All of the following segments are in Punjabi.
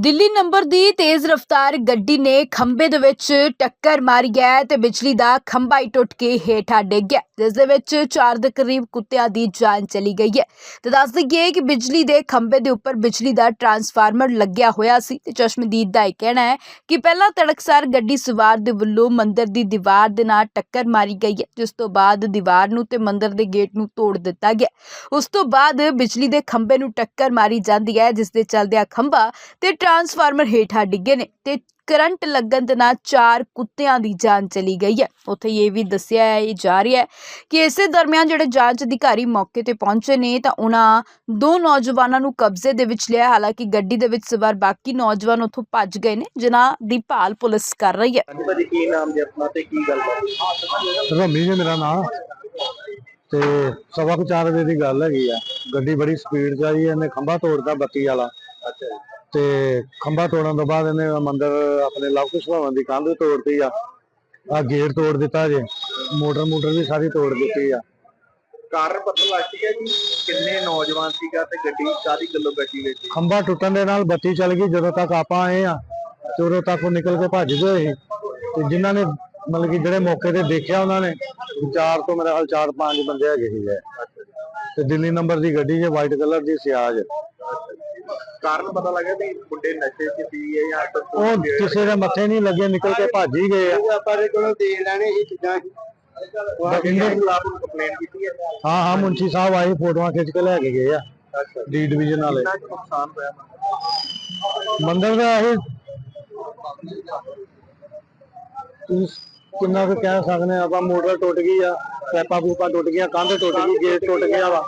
ਦਿੱਲੀ ਨੰਬਰ ਦੀ ਤੇਜ਼ ਰਫ਼ਤਾਰ ਗੱਡੀ ਨੇ ਖੰਭੇ ਦੇ ਵਿੱਚ ਟੱਕਰ ਮਾਰੀ ਹੈ ਤੇ ਬਿਜਲੀ ਦਾ ਖੰਭਾ ਹੀ ਟੁੱਟ ਕੇ ਹੇਠਾਂ ਡਿੱਗ ਗਿਆ। ਜਿਸ ਦੇ ਵਿੱਚ ਚਾਰ ਦੇ ਕਰੀਬ ਕੁੱਤਿਆਂ ਦੀ ਜਾਨ ਚਲੀ ਗਈ ਹੈ। ਤੇ ਦੱਸ ਦਈਏ ਕਿ ਬਿਜਲੀ ਦੇ ਖੰਭੇ ਦੇ ਉੱਪਰ ਬਿਜਲੀ ਦਾ ਟਰਾਂਸਫਾਰਮਰ ਲੱਗਿਆ ਹੋਇਆ ਸੀ ਤੇ ਚਸ਼ਮਦੀਦ ਦਾ ਇਹ ਕਹਿਣਾ ਹੈ ਕਿ ਪਹਿਲਾਂ ਤੜਕਸਾਰ ਗੱਡੀ ਸਵਾਰ ਦੇ ਵੱਲੋਂ ਮੰਦਰ ਦੀ ਦੀਵਾਰ ਦੇ ਨਾਲ ਟੱਕਰ ਮਾਰੀ ਗਈ ਹੈ, ਜਿਸ ਤੋਂ ਬਾਅਦ ਦੀਵਾਰ ਨੂੰ ਤੇ ਮੰਦਰ ਦੇ ਗੇਟ ਨੂੰ ਤੋੜ ਦਿੱਤਾ ਗਿਆ ਉਸ ਤੋਂ ਬਾਅਦ ਬਿਜਲੀ ਦੇ ਖੰਭੇ ਨੂੰ ਟੱਕਰ ਮਾਰੀ ਜਾਂਦੀ ਹੈ, ਜਿਸ ਦੇ ਚੱਲਦਿਆਂ ਖੰਭਾ ਤੇ ਟਰਾਂਸਫਾਰਮਰ ਹੇਠਾਂ ਡਿੱਗੇ ਨੇ ਤੇ ਕਰੰਟ ਲੱਗਣ ਦੇ ਨਾਲ ਚਾਰ ਕੁੱਤਿਆਂ ਦੀ ਜਾਨ ਚਲੀ ਗਈ ਹੈ। ਉੱਥੇ ਇਹ ਵੀ ਦੱਸਿਆ ਹੈ ਇਹ ਜਾ ਰਿਹਾ ਹੈ ਕਿ ਇਸੇ ਦਰਮਿਆਨ ਜਿਹੜੇ ਜਾਂਚ ਅਧਿਕਾਰੀ ਮੌਕੇ ਤੇ ਪਹੁੰਚੇ ਨੇ ਤਾਂ ਉਹਨਾਂ ਦੋ ਨੌਜਵਾਨਾਂ ਨੂੰ ਕਬਜ਼ੇ ਦੇ ਵਿੱਚ ਲਿਆ। ਹਾਲਾਂਕਿ ਗੱਡੀ ਦੇ ਵਿੱਚ ਸਵਾਰ ਬਾਕੀ ਨੌਜਵਾਨ ਉੱਥੋਂ ਭੱਜ ਗਏ ਨੇ ਜਿਨ੍ਹਾਂ ਦੀ ਭਾਲ ਪੁਲਿਸ ਕਰ ਰਹੀ ਹੈ। ਹਾਂਜੀ ਭਾਜੀ ਕੀ ਨਾਮ ਜੀ ਆਪਣਾ ਤੇ ਕੀ ਗੱਲਬਾਤ ਰਮੀ ਨੇ ਮੇਰਾ ਨਾਮ। ਤੇ ਸਵਾ ਕੁ ਚਾਰ ਵਜੇ ਦੀ ਗੱਲ ਹੈਗੀ ਆ। ਗੱਡੀ ਬੜੀ ਸਪੀਡ 'ਚ ਆਈ ਇਹਨੇ ਖੰਭਾ ਤੋੜਦਾ ਬੱਤੀ ਵਾਲਾ। ਤੇ ਖੰਭਾ ਤੋੜਨ ਤੋਂ ਬਾਅਦ ਇਹਨੇ ਮੰਦਰ ਆਪਣੇ ਲਵ ਕੁਸ਼ ਭਵਨ ਦੀ ਕੰਧ ਤੋੜਤੀ ਆ। ਆ ਗੇਟ ਤੋੜ ਦਿੱਤਾ ਜੇ। ਮੋਟਰ ਮੋਟਰ ਵੀ ਸਾਰੀ ਤੋੜ ਦਿੱਤੀ ਆ। ਕਾਰਨ ਪਤਾ ਲੱਗ ਚੁੱਕਿਆ ਜੀ ਕਿੰਨੇ ਨੌਜਵਾਨ ਸੀਗਾ ਤੇ ਗੱਡੀ ਕਾਦੀ ਗੱਲੋਂ ਗੱਡੀ ਵਿੱਚ ਖੰਭਾ ਟੁੱਟਣ ਦੇ ਨਾਲ ਬੱਤੀ ਚੱਲ ਗਈ ਜਦੋਂ ਤੱਕ ਆਪਾਂ ਆਏ ਆ ਤੇ ਉਦੋਂ ਤੱਕ ਉਹ ਨਿਕਲ ਕੇ ਭੱਜ ਗਏ ਸੀ। ਤੇ ਜਿਨ੍ਹਾਂ ਨੇ ਮਤਲਬ ਕਿ ਜਿਹੜੇ ਮੌਕੇ ਤੇ ਦੇਖਿਆ ਉਹਨਾਂ ਨੇ ਚਾਰ ਤੋਂ ਮੇਰੇ ਹਾਲ ਚਾਰ ਪੰਜ ਬੰਦੇ ਹੈਗੇ ਸੀਗੇ। ਤੇ ਦਿੱਲੀ ਨੰਬਰ ਦੀ ਗੱਡੀ ਜੇ ਵਾਈਟ ਕਲਰ ਦੀ ਸਿਆਜ। ਕਾਰਨ ਪਤਾ ਲੱਗਾ ਵੀ ਮੁੰਡੇ ਨਸ਼ੇ 'ਚ ਸੀ ਜਾਂ ਤਾਂ ਉਹ ਕਿਸੇ ਦੇ ਮੱਥੇ ਨਹੀਂ ਲੱਗੇ ਨਿਕਲ ਕੇ ਭੱਜ ਹੀ ਗਏ ਆ। ਆਪਾਂ ਦੇ ਕੋਲੋਂ ਦੇ ਲੈਣੇ ਇਹ ਚੀਜ਼ਾਂ। ਹੈ। ਹਾਂ ਹਾਂ ਮੁੰਸ਼ੀ ਸਾਹਿਬ ਆਏ ਫੋਟੋਆਂ ਖਿੱਚ ਕੇ ਲੈ ਕੇ ਗਏ ਆ। ਅੱਛਾ। ਡੀ ਡਿਵੀਜ਼ਨ ਵਾਲੇ। ਕੁ ਮੰਦਰ ਦਾ? ਇਹ ਤੁਸੀਂ ਕਿੰਨਾ ਕੁ ਕਹਿ ਸਕਦੇ ਆ ਆਪਾਂ ਮੋਟਰ ਟੁੱਟ ਗਈ ਆ ਪੈਪਾ ਪੂਪਾ ਟੁੱਟ ਗਿਆ ਕੰਧ ਟੁੱਟ ਗਈ ਗੇਟ ਟੁੱਟ ਗਿਆ ਵਾ।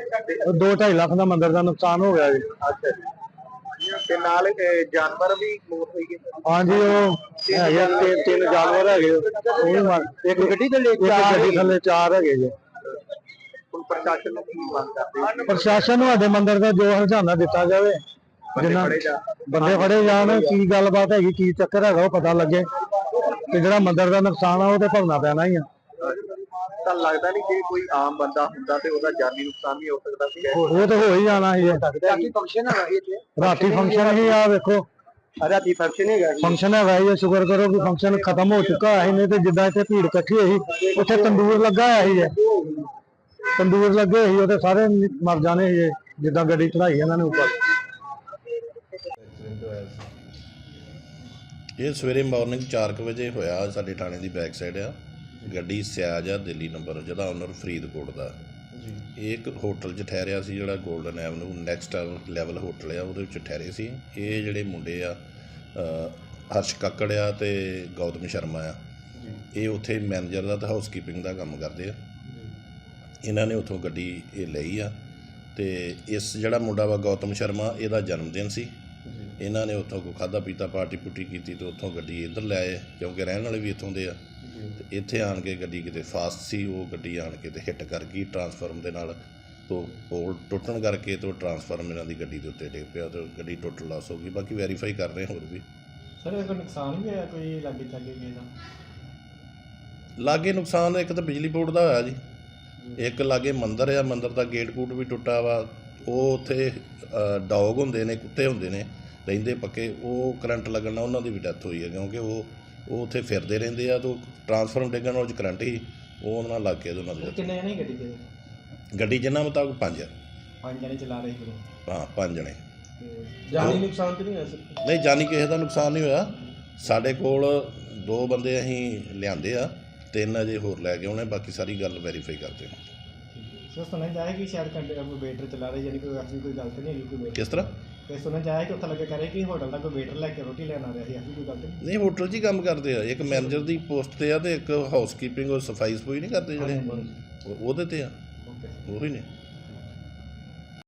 ਦੋ 2.5 ਲੱਖ ਦਾ ਮੰਦਰ ਦਾ ਨੁਕਸਾਨ ਹੋ ਗਿਆ ਜੀ। ਅੱਛਾ ਜੀ। ਤੇ ਨਾਲ ਇਹ ਜਾਨਵਰ ਵੀ ਮੌਤ ਹੋਈ ਗਏ ਹਾਂਜੀ ਉਹ ਹੈਗੇ ਤਿੰਨ ਤਿੰਨ ਜਾਨਵਰ ਹੈਗੇ ਉਹ ਵੀ ਮਰ ਇੱਕ ਗੱਡੀ ਥੱਲੇ ਚਾਰ ਗੱਡੀ ਥੱਲੇ ਚਾਰ ਹੈਗੇ ਜੀ। ਹੁਣ ਪ੍ਰਸ਼ਾਸਨ ਨੂੰ ਕੀ ਮੰਗ ਕਰਦੇ ਪ੍ਰਸ਼ਾਸਨ ਨੂੰ ਸਾਡੇ ਮੰਦਰ ਦਾ ਜੋ ਹਰਜਾਨਾ ਦਿੱਤਾ ਜਾਵੇ ਜਿੰਨਾ ਬੰਦੇ ਫੜੇ ਜਾਣ ਕੀ ਗੱਲਬਾਤ ਹੈਗੀ ਕੀ ਚੱਕਰ ਹੈਗਾ ਉਹ ਪਤਾ ਲੱਗੇ। ਤੇ ਜਿਹੜਾ ਮੰਦਰ ਦਾ ਨੁਕਸਾਨ ਆ ਉਹ ਤੇ ਭਰਨਾ ਪੈਣਾ ਹੀ ਆ। ਤਾਂ ਲੱਗਦਾ ਨਹੀਂ ਜੇ ਕੋਈ ਆਮ ਬੰਦਾ ਹੁੰਦਾ ਤੇ ਉਹਦਾ ਜਾਨੀ ਨੁਕਸਾਨ ਵੀ ਹੋ ਸਕਦਾ ਸੀ। ਉਹ ਤਾਂ ਹੋ ਹੀ ਜਾਣਾ ਸੀ। ਰਾਤੀ ਫੰਕਸ਼ਨ ਹੈਗਾ ਇੱਥੇ। ਰਾਤੀ ਫੰਕਸ਼ਨ ਹੀ ਆ ਵੇਖੋ। ਰਾਤੀ ਫੰਕਸ਼ਨ ਹੈਗਾ ਫੰਕਸ਼ਨ ਹੈਗਾ ਇਹ ਸ਼ੁਕਰ ਕਰੋ ਕਿ ਫੰਕਸ਼ਨ ਖਤਮ ਹੋ ਚੁੱਕਾ ਹੈ ਨਹੀਂ ਤੇ ਜਿੱਦਾਂ ਇੱਥੇ ਭੀੜ ਇਕੱਠੀ ਹੋਈ ਸੀ ਉੱਥੇ ਤੰਦੂਰ ਲੱਗਾ ਹੋਇਆ ਸੀ ਜੇ ਤੰਦੂਰ ਲੱਗੇ ਸੀ ਉਹਦੇ ਸਾਰੇ ਮਰ ਜਾਣੇ ਸੀ ਜਿੱਦਾਂ ਗੱਡੀ ਚੜਾਈ ਇਹਨਾਂ ਨੇ ਉੱਪਰ। ਇਹ ਸਵੇਰੇ ਮਾਰਨਿੰਗ 4:00 ਵਜੇ ਹੋਇਆ ਸਾਡੇ ਥਾਣੇ ਦੀ ਬੈਕ ਸਾਈਡ ਆ। ਗੱਡੀ ਸਿਆਜ ਆ ਦਿੱਲੀ ਨੰਬਰ ਜਿਹਦਾ ਓਨਰ ਫਰੀਦਕੋਟ ਦਾ। ਇਹ ਇੱਕ ਹੋਟਲ 'ਚ ਠਹਿਰਿਆ ਸੀ ਜਿਹੜਾ golden avenue next level hotel ਆ ਉਹਦੇ ਵਿੱਚ ਠਹਿਰੇ ਸੀ। ਇਹ ਜਿਹੜੇ ਮੁੰਡੇ ਆ ਅ, ਹਰਸ਼ ਕੱਕੜ ਆ ਤੇ ਗੌਤਮ ਸ਼ਰਮਾ ਆ। ਇਹ ਉੱਥੇ ਮੈਨੇਜਰ ਦਾ ਤੇ ਹਾਊਸਕੀਪਿੰਗ ਦਾ ਕੰਮ ਕਰਦੇ ਆ। ਇਹਨਾਂ ਨੇ ਉੱਥੋਂ ਗੱਡੀ ਇਹ ਲਈ ਆ ਤੇ ਇਸ ਜਿਹੜਾ ਮੁੰਡਾ ਵਾ ਗੌਤਮ ਸ਼ਰਮਾ ਇਹਦਾ ਜਨਮ ਦਿਨ ਸੀ ਇਹਨਾਂ ਨੇ ਉੱਥੋਂ ਕੋ ਖਾਦਾ ਪੀਤਾ ਪਾਰਟੀ ਪੁੱਟੀ ਕੀਤੀ ਤੇ ਉੱਥੋਂ ਗੱਡੀ ਇੱਧਰ ਲੈ ਆਏ ਕਿਉਂਕਿ ਰਹਿਣ ਵਾਲੇ ਵੀ ਇੱਥੋਂ ਦੇ ਆ। ਤੇ ਇੱਥੇ ਆਣ ਕੇ ਗੱਡੀ ਕਿਤੇ ਫਾਸਟ ਸੀ ਉਹ ਗੱਡੀ ਆਣ ਕੇ ਤੇ ਹਿੱਟ ਕਰ ਗਈ ਟਰਾਂਸਫਾਰਮ ਦੇ ਨਾਲ ਤੋਂ ਪੋਲ ਟੁੱਟਣ ਕਰਕੇ ਤੋਂ ਟਰਾਂਸਫਾਰਮ ਇਹਨਾਂ ਦੀ ਗੱਡੀ ਦੇ ਉੱਤੇ ਡਿੱਗ ਪਿਆ ਤੇ ਗੱਡੀ ਟੁੱਟ ਲਾਸ ਹੋ ਗਈ। ਬਾਕੀ ਵੈਰੀਫਾਈ ਕਰ ਰਹੇ ਹੋਰ ਵੀ। ਸਰ ਇਹ ਕੋਈ ਨੁਕਸਾਨ ਵੀ ਹੋਇਆ ਕੋਈ ਲਾਗੇ ਚਾਗੇ ਕਿਸੇ ਦਾ ਲਾਗੇ ਨੁਕਸਾਨ ਇੱਕ ਤਾਂ ਬਿਜਲੀ ਬੋਰਡ ਦਾ ਹੋਇਆ ਜੀ। ਇੱਕ ਲਾਗੇ ਮੰਦਿਰ ਆ ਮੰਦਿਰ ਦਾ ਗੇਟ ਕੂਟ ਵੀ ਟੁੱਟਾ ਵਾ। ਉਹ ਉੱਥੇ ਡੌਗ ਹੁੰਦੇ ਨੇ ਕੁੱਤੇ ਹੁੰਦੇ ਨੇ ਰਹਿੰਦੇ ਪੱਕੇ। ਉਹ ਕਰੰਟ ਲੱਗਣ ਨਾਲ ਉਹਨਾਂ ਦੀ ਵੀ ਡੈਥ ਹੋਈ ਹੈ ਕਿਉਂਕਿ ਉਹ ਉਹ ਉੱਥੇ ਫਿਰਦੇ ਰਹਿੰਦੇ ਆ ਤੋਂ ਟਰਾਂਸਫਾਰਮ ਡਿੱਗਣ ਨਾਲ ਕਰੰਟ ਹੀ ਉਹ ਉਹਨਾਂ ਨਾਲ ਲੱਗ ਤੇ ਉਹਨਾਂ ਦੀ ਕਿੰਨੇ ਜਣੇ ਗੱਡੀ ਤੇ। ਗੱਡੀ ਜਿੰਨਾ ਮੁਤਾਬਕ ਪੰਜ ਆ। ਪੰਜ ਜਣੇ ਚਲਾ ਰਹੇ ਸੀ ਹਾਂ ਪੰਜ ਜਣੇ। ਤੇ ਜਾਨੀ ਨੁਕਸਾਨ ਤੇ ਨਹੀਂ ਹੋਇਆ ਸਰ ਨਹੀਂ ਜਾਨੀ ਕਿਸੇ ਦਾ ਨੁਕਸਾਨ ਨਹੀਂ ਹੋਇਆ। ਸਾਡੇ ਕੋਲ ਦੋ ਬੰਦੇ ਅਸੀਂ ਲਿਆਂਦੇ ਆ ਤਿੰਨ ਅਜੇ ਹੋਰ ਲੈ ਕੇ ਆਉਣੇ ਬਾਕੀ ਸਾਰੀ ਗੱਲ ਵੈਰੀਫਾਈ ਕਰਦੇ ਹਾਂ। ਸਰ ਸੁਣਿਆ ਜਾਏ ਕਿ ਸ਼ਾਇਦ ਕੋਈ ਵੇਟਰ ਚਲਾ ਰਹੇ ਯਾਨੀ ਕੋਈ ਐਸੀ ਕੋਈ ਨਹੀਂ ਹੈਗੀ ਕੋਈ। ਕਿਸ ਤਰ੍ਹਾਂ? ਤੇ ਸੁਣਿਆ ਜਾਏ ਕਿ ਉੱਥੇ ਲੱਗੇ ਕਰੇ ਕਿ ਹੋਟਲ ਦਾ ਕੋਈ ਵੇਟਰ ਲੈ ਕੇ ਰੋਟੀ ਲੈਣ ਆ ਰਿਹਾ ਸੀ ਕੋਈ ਗੱਲ ਨਹੀਂ ਹੋਟਲ 'ਚ ਹੀ ਕੰਮ ਕਰਦੇ ਆ। ਇੱਕ ਮੈਨੇਜਰ ਦੀ ਪੋਸਟ ਤੇ ਆ ਤੇ ਇੱਕ ਹਾਊਸਕੀਪਿੰਗ ਉਹ ਸਫ਼ਾਈ ਸਫੂਈ ਨਹੀਂ ਕਰਦੇ ਜਿਹੜੇ? ਉਹ- ਉਹਦੇ ਤੇ ਆ। ਓਕੇ ਉਹ ਹੀ ਨੇ।